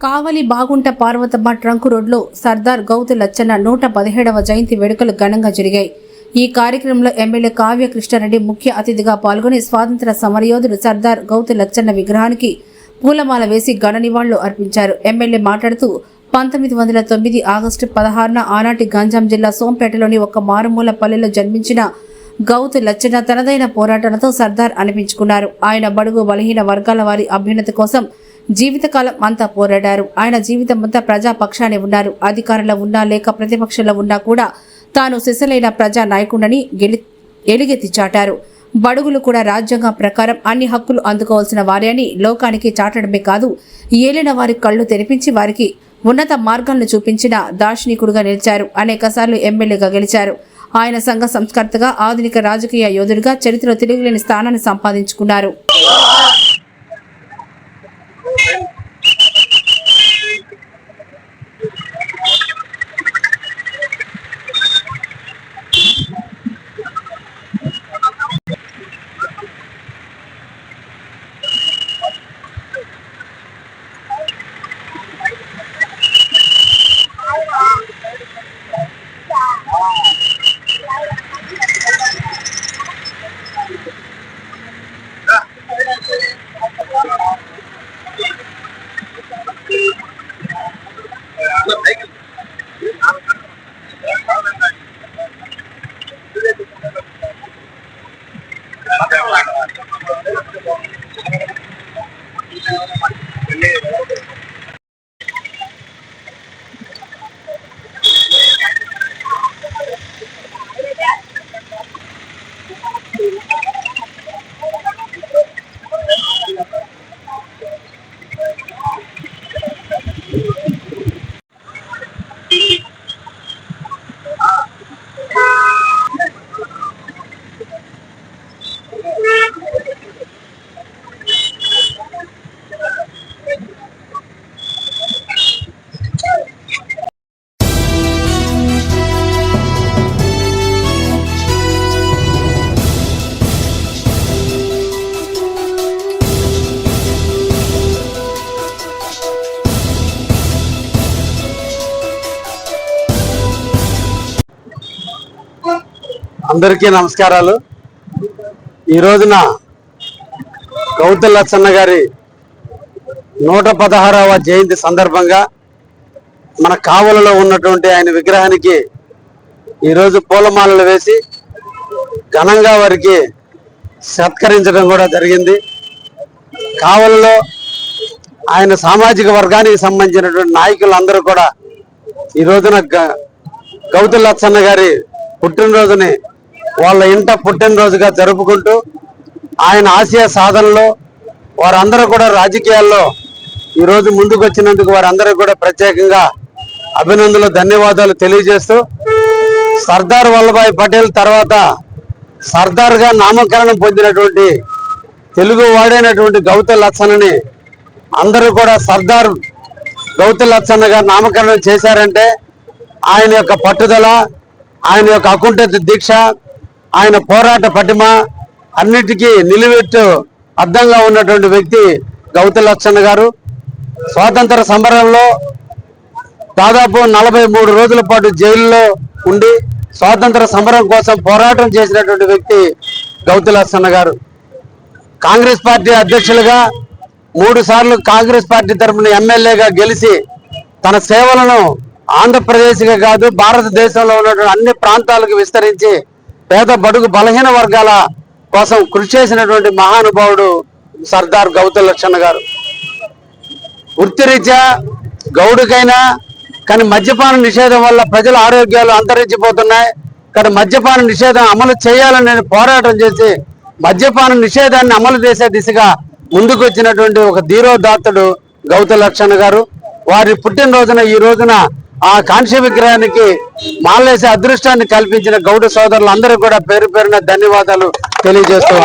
కావలి బాగుంట పార్వతమ్మ ట్రంక్ రోడ్లో సర్దార్ గౌతు లచ్చన్న నూట పదిహేడవ జయంతి వేడుకలు ఘనంగా జరిగాయి. ఈ కార్యక్రమంలో ఎమ్మెల్యే కావ్య కృష్ణారెడ్డి ముఖ్య అతిథిగా పాల్గొని స్వాతంత్ర సమరయోధుడు సర్దార్ గౌతు లచ్చన్న విగ్రహానికి పూలమాల వేసి ఘన నివాళులు అర్పించారు. ఎమ్మెల్యే మాట్లాడుతూ పంతొమ్మిది వందల తొమ్మిది ఆగస్టు పదహారున ఆనాటి గంజాం జిల్లా సోంపేటలోని ఒక మారుమూల పల్లెలో జన్మించిన గౌతు లచ్చన్న తనదైన పోరాటాలతో సర్దార్ అనిపించుకున్నారు. ఆయన బడుగు బలహీన వర్గాల వారి అభ్యున్నతి కోసం జీవితకాలం అంతా పోరాడారు. ఆయన జీవితం అంతా ప్రజాపక్షానే ఉన్నారు. అధికారంలో ఉన్నా లేక ప్రతిపక్షంలో ఉన్నా కూడా తాను సిసలైన ప్రజా నాయకుడని గెలి ఎలుగెత్తి చాటారు. బడుగులు కూడా రాజ్యాంగం ప్రకారం అన్ని హక్కులు అందుకోవాల్సిన వారే అని లోకానికి చాటడమే కాదు ఏలిన వారి కళ్ళు తెరిపించి వారికి ఉన్నత మార్గాలను చూపించిన దార్శనికుడుగా నిలిచారు. అనేకసార్లు ఎమ్మెల్యేగా గెలిచారు. ఆయన సంఘ సంస్కర్తగా ఆధునిక రాజకీయ యోధుడిగా చరిత్రలో తిరుగులేని స్థానాన్ని సంపాదించుకున్నారు. అందరికీ నమస్కారాలు. ఈ రోజున గౌతమ్ లచ్చన్న గారి నూట పదహారవ జయంతి సందర్భంగా మన కావలలో ఉన్నటువంటి ఆయన విగ్రహానికి ఈరోజు పూలమాలలు వేసి ఘనంగా వారికి సత్కరించడం కూడా జరిగింది. కావలలో ఆయన సామాజిక వర్గానికి సంబంధించినటువంటి నాయకులందరూ కూడా ఈ రోజున గ- గౌతమ్ లచ్చన్న గారి పుట్టినరోజుని వాళ్ళ ఇంట పుట్టినరోజుగా జరుపుకుంటూ ఆయన ఆశయ సాధనలో వారందరూ కూడా రాజకీయాల్లో ఈరోజు ముందుకు వచ్చినందుకు వారందరూ కూడా ప్రత్యేకంగా అభినందనలు ధన్యవాదాలు తెలియజేస్తూ సర్దార్ వల్లభాయ్ పటేల్ తర్వాత సర్దార్గా నామకరణం పొందినటువంటి తెలుగు వాడైనటువంటి గౌత లచ్చన్నని అందరూ కూడా సర్దార్ గౌత లచ్చన్నగా నామకరణం చేశారంటే ఆయన యొక్క పట్టుదల ఆయన యొక్క అకుంఠిత దీక్ష ఆయన పోరాట పటిమ అన్నిటికీ నిలువెట్టు అర్థంగా ఉన్నటువంటి వ్యక్తి గౌతమ్ లచ్చన్న గారు. స్వాతంత్ర సమరంలో దాదాపు నలభై మూడు రోజుల పాటు జైల్లో ఉండి స్వాతంత్ర సమరం కోసం పోరాటం చేసినటువంటి వ్యక్తి గౌతమ్ లచ్చన్న గారు. కాంగ్రెస్ పార్టీ అధ్యక్షులుగా మూడు సార్లు కాంగ్రెస్ పార్టీ తరఫున ఎమ్మెల్యేగా గెలిచి తన సేవలను ఆంధ్రప్రదేశ్గా కాదు భారతదేశంలో ఉన్నటువంటి అన్ని ప్రాంతాలకు విస్తరించి పేద బడుగు బలహీన వర్గాల కోసం కృషి చేసినటువంటి మహానుభావుడు సర్దార్ గౌతమ్ లక్షణ గారు. వృత్తిరీత్యా గౌడుకైనా కానీ మద్యపాన నిషేధం వల్ల ప్రజల ఆరోగ్యాలు అంతరించిపోతున్నాయి. కానీ మద్యపాన నిషేధం అమలు చేయాలని నేను పోరాటం చేసి మద్యపాన నిషేధాన్ని అమలు చేసే దిశగా ముందుకు వచ్చినటువంటి ఒక ధీరోదాత్తుడు గౌతమ్ లక్షణ గారు. వారి పుట్టినరోజున ఈ రోజున ఆ కాంస్య విగ్రహానికి మాలేసే అదృష్టాన్ని కల్పించిన గౌడ సోదరులందరూ కూడా పేరు పేరున ధన్యవాదాలు తెలియజేస్తూ